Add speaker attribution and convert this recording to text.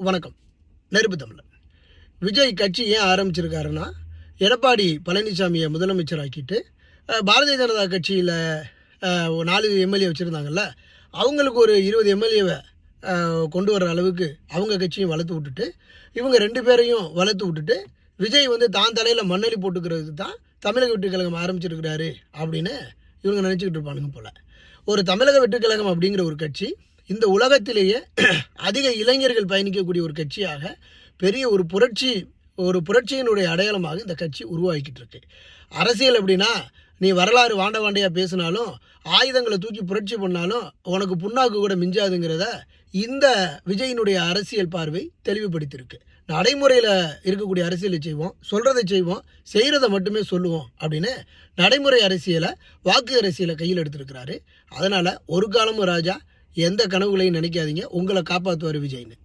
Speaker 1: வணக்கம். நெருப்பு தமிழர். விஜய் கட்சி ஏன் ஆரம்பிச்சிருக்காருன்னா எடப்பாடி பழனிசாமியை முதலமைச்சராக்கிட்டு பாரதிய ஜனதா கட்சியில் நாலு எம்எல்ஏ வச்சுருந்தாங்கல்ல அவங்களுக்கு ஒரு இருபது எம்எல்ஏவை கொண்டு வர அளவுக்கு அவங்க கட்சியும் வளர்த்து விட்டுட்டு இவங்க ரெண்டு பேரையும் வளர்த்து விட்டுட்டு விஜய் வந்து தான் தலையில் மண்ணலி போட்டுக்கிறதுக்கு தான் தமிழக வெற்றி ஆரம்பிச்சிருக்கிறாரு அப்படின்னு இவங்க நினச்சிக்கிட்டு இருப்பானுங்க போல். ஒரு தமிழக வெட்டுக்கழகம் அப்படிங்கிற ஒரு கட்சி இந்த உலகத்திலேயே அதிக இளைஞர்கள் பயணிக்கக்கூடிய ஒரு கட்சியாக பெரிய ஒரு புரட்சி ஒரு புரட்சியினுடைய அடையாளமாக இந்த கட்சி உருவாக்கிட்டு இருக்கு அரசியல் அப்படின்னா நீ வரலாறு வாண்ட வாண்டையாக பேசினாலும் ஆயுதங்களை தூக்கி புரட்சி பண்ணாலும் உனக்கு புண்ணாக்கு கூட மிஞ்சாதுங்கிறத இந்த விஜயினுடைய அரசியல் பார்வை தெளிவுபடுத்தியிருக்கு. நடைமுறையில் இருக்கக்கூடிய அரசியலை செய்வோம் சொல்கிறதை செய்வோம் செய்கிறத மட்டுமே சொல்லுவோம் அப்படின்னு நடைமுறை அரசியலை வாக்கு அரசியலை கையில் எடுத்திருக்கிறாரு. அதனால் ஒரு காலமும் ராஜா எந்த கனவுகளையும் நினைக்காதீங்க. உங்களை காப்பாற்றுவார் விஜய்னு.